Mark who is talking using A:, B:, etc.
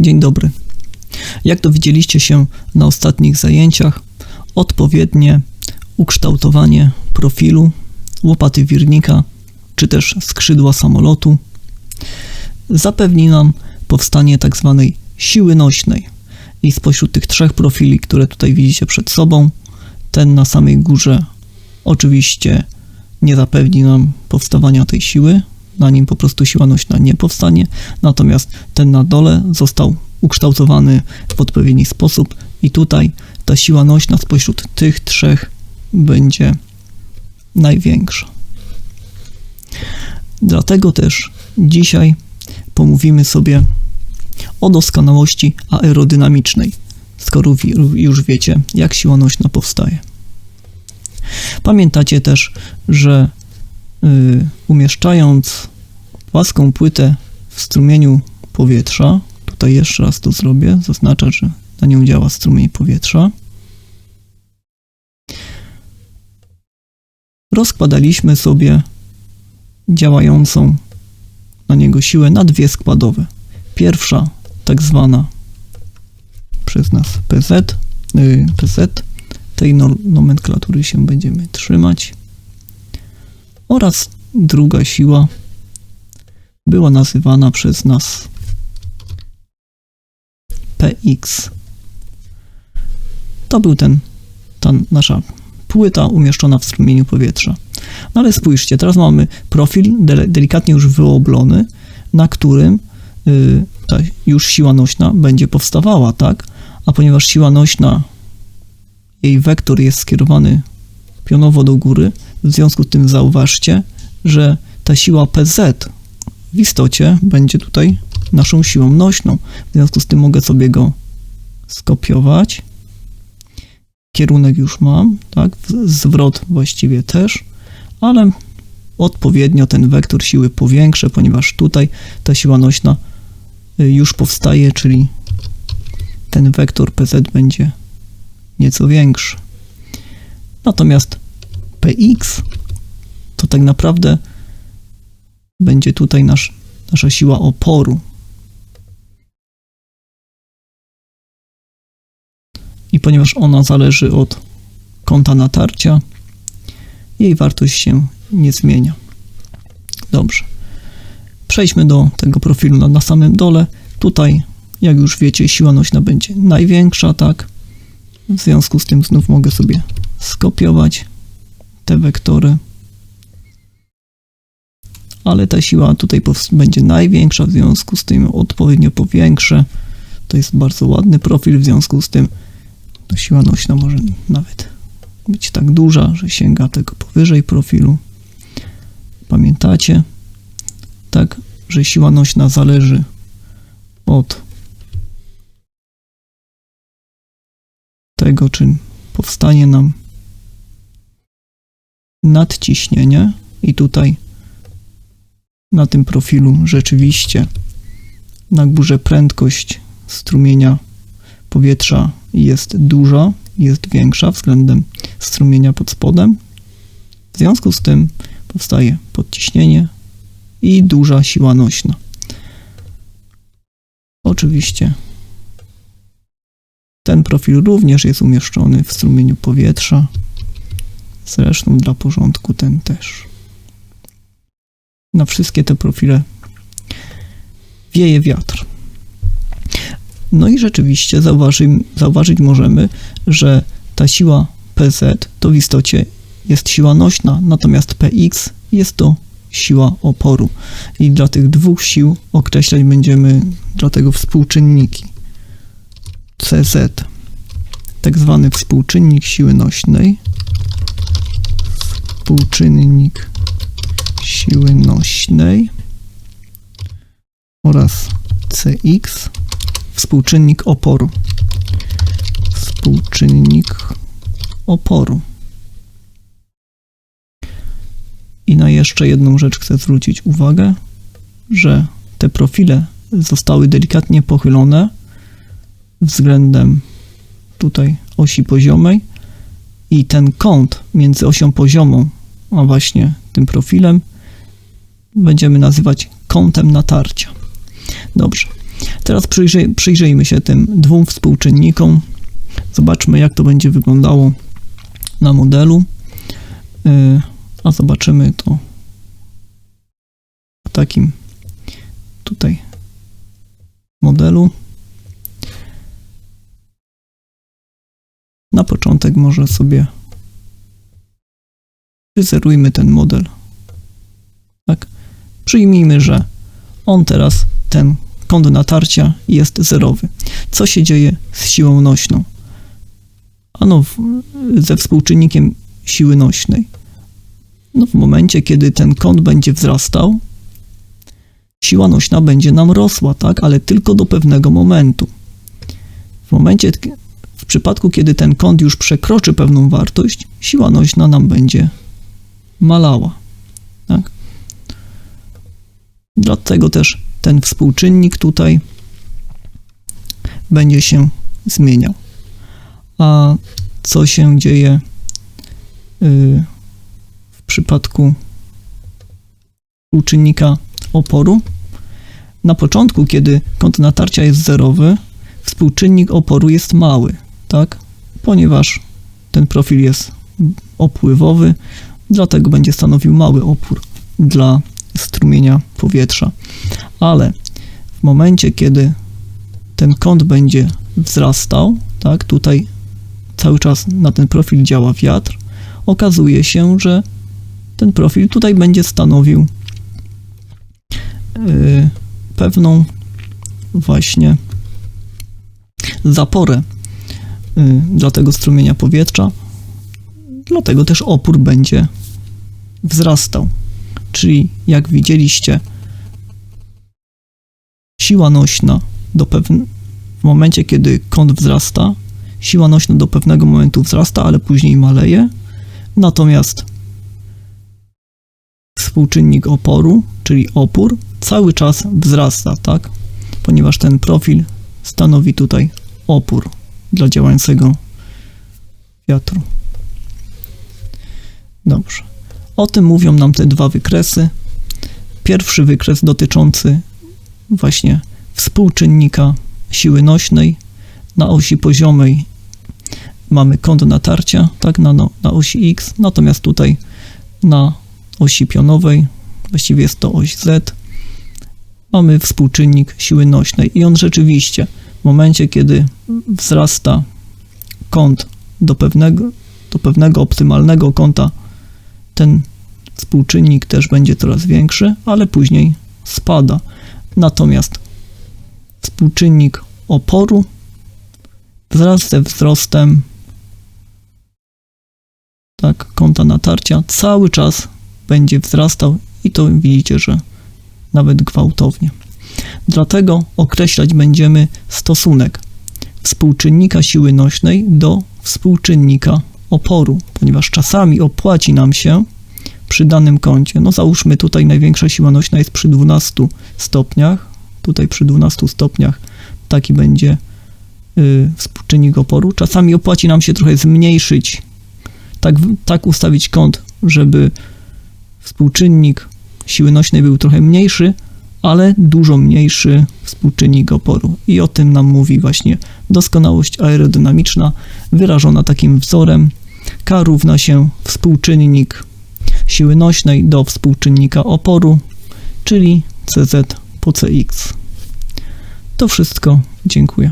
A: Dzień dobry. Jak dowiedzieliście się na ostatnich zajęciach, odpowiednie ukształtowanie profilu łopaty wirnika czy też skrzydła samolotu zapewni nam powstanie tak zwanej siły nośnej. I spośród tych trzech profili, które tutaj widzicie przed sobą, ten na samej górze oczywiście nie zapewni nam powstawania tej siły, na nim po prostu siła nośna nie powstanie, natomiast ten na dole został ukształtowany w odpowiedni sposób i tutaj ta siła nośna spośród tych trzech będzie największa. Dlatego też dzisiaj pomówimy sobie o doskonałości aerodynamicznej, skoro już wiecie, jak siła nośna powstaje. Pamiętacie też, że y, umieszczając płaską płytę w strumieniu powietrza, tutaj jeszcze raz to zrobię, zaznaczę, że na nią działa strumień powietrza. Rozkładaliśmy sobie działającą na niego siłę na dwie składowe. Pierwsza, tak zwana przez nas PZ, y, PZ, tej no- nomenklatury się będziemy trzymać. Oraz druga siła była nazywana przez nas PX. To był ten, ta nasza płyta umieszczona w strumieniu powietrza. No ale spójrzcie, teraz mamy profil delikatnie już wyoblony, na którym y, ta już siła nośna będzie powstawała, tak? A ponieważ siła nośna, jej wektor jest skierowany pionowo do góry, w związku z tym zauważcie, że ta siła PZ w istocie będzie tutaj naszą siłą nośną. W związku z tym mogę sobie go skopiować. Kierunek już mam, tak? Zwrot właściwie też, ale odpowiednio ten wektor siły powiększę, ponieważ tutaj ta siła nośna y, już powstaje, czyli ten wektor PZ będzie nieco większy. Natomiast PX to tak naprawdę będzie tutaj nasz, nasza siła oporu. I ponieważ ona zależy od kąta natarcia, jej wartość się nie zmienia. Dobrze. Przejdźmy do tego profilu na, na samym dole. Tutaj, jak już wiecie, siła nośna będzie największa, tak? W związku z tym znów mogę sobie skopiować te wektory. Ale ta siła tutaj będzie największa, w związku z tym odpowiednio powiększę. To jest bardzo ładny profil, w związku z tym to siła nośna może nawet być tak duża, że sięga tego powyżej profilu. Pamiętacie, tak, że siła nośna zależy od tego, czy powstanie nam nadciśnienie i tutaj na tym profilu rzeczywiście na górze prędkość strumienia powietrza jest duża, jest większa względem strumienia pod spodem. W związku z tym powstaje podciśnienie i duża siła nośna. Oczywiście ten profil również jest umieszczony w strumieniu powietrza. Zresztą dla porządku ten też. Na wszystkie te profile wieje wiatr. No i rzeczywiście zauważy, zauważyć możemy, że ta siła PZ to w istocie jest siła nośna, natomiast PX jest to siła oporu. I dla tych dwóch sił określać będziemy dlatego współczynniki CZ, tak zwany współczynnik siły nośnej, współczynnik siły nośnej oraz CX, współczynnik oporu. Współczynnik oporu. I na jeszcze jedną rzecz chcę zwrócić uwagę, że te profile zostały delikatnie pochylone względem tutaj osi poziomej i ten kąt między osią poziomą a właśnie tym profilem będziemy nazywać kątem natarcia. Dobrze. Teraz przyjrzyj, przyjrzyjmy się tym dwóm współczynnikom. Zobaczmy, jak to będzie wyglądało na modelu. Yy, A zobaczymy to w takim tutaj modelu. Na początek może sobie wyzerujmy ten model. Przyjmijmy, że on teraz, ten kąt natarcia jest zerowy. Co się dzieje z siłą nośną? Ano w, ze współczynnikiem siły nośnej. No w momencie, kiedy ten kąt będzie wzrastał, siła nośna będzie nam rosła, tak? Ale tylko do pewnego momentu. W momencie, w przypadku, kiedy ten kąt już przekroczy pewną wartość, siła nośna nam będzie malała? Dlatego też ten współczynnik tutaj będzie się zmieniał. A co się dzieje yy, w przypadku współczynnika oporu? Na początku, kiedy kąt natarcia jest zerowy, współczynnik oporu jest mały, tak? Ponieważ ten profil jest opływowy, dlatego będzie stanowił mały opór dla strumienia powietrza. Ale w momencie, kiedy ten kąt będzie wzrastał, tak, tutaj cały czas na ten profil działa wiatr, okazuje się, że ten profil tutaj będzie stanowił yy, pewną właśnie zaporę yy, dla tego strumienia powietrza, dlatego też opór będzie wzrastał. Czyli jak widzieliście, siła nośna do pewn... w momencie, kiedy kąt wzrasta, siła nośna do pewnego momentu wzrasta, ale później maleje. Natomiast współczynnik oporu, czyli opór, cały czas wzrasta, tak? Ponieważ ten profil stanowi tutaj opór dla działającego wiatru. Dobrze. O tym mówią nam te dwa wykresy. Pierwszy wykres dotyczący właśnie współczynnika siły nośnej na osi poziomej mamy kąt natarcia, tak, na, no, na osi X, natomiast tutaj na osi pionowej, właściwie jest to oś Z, mamy współczynnik siły nośnej i on rzeczywiście w momencie, kiedy wzrasta kąt do pewnego, do pewnego optymalnego kąta, ten współczynnik też będzie coraz większy, ale później spada. Natomiast współczynnik oporu wraz ze wzrostem tak, kąta natarcia cały czas będzie wzrastał i to widzicie, że nawet gwałtownie. Dlatego określać będziemy stosunek współczynnika siły nośnej do współczynnika oporu, ponieważ czasami opłaci nam się przy danym kącie, no załóżmy tutaj największa siła nośna jest przy 12 stopniach, tutaj przy 12 stopniach taki będzie y, współczynnik oporu. Czasami opłaci nam się trochę zmniejszyć, tak, tak ustawić kąt, żeby współczynnik siły nośnej był trochę mniejszy, ale dużo mniejszy współczynnik oporu. I o tym nam mówi właśnie doskonałość aerodynamiczna, wyrażona takim wzorem. K równa się współczynnik siły nośnej do współczynnika oporu, czyli CZ po CX. To wszystko. Dziękuję.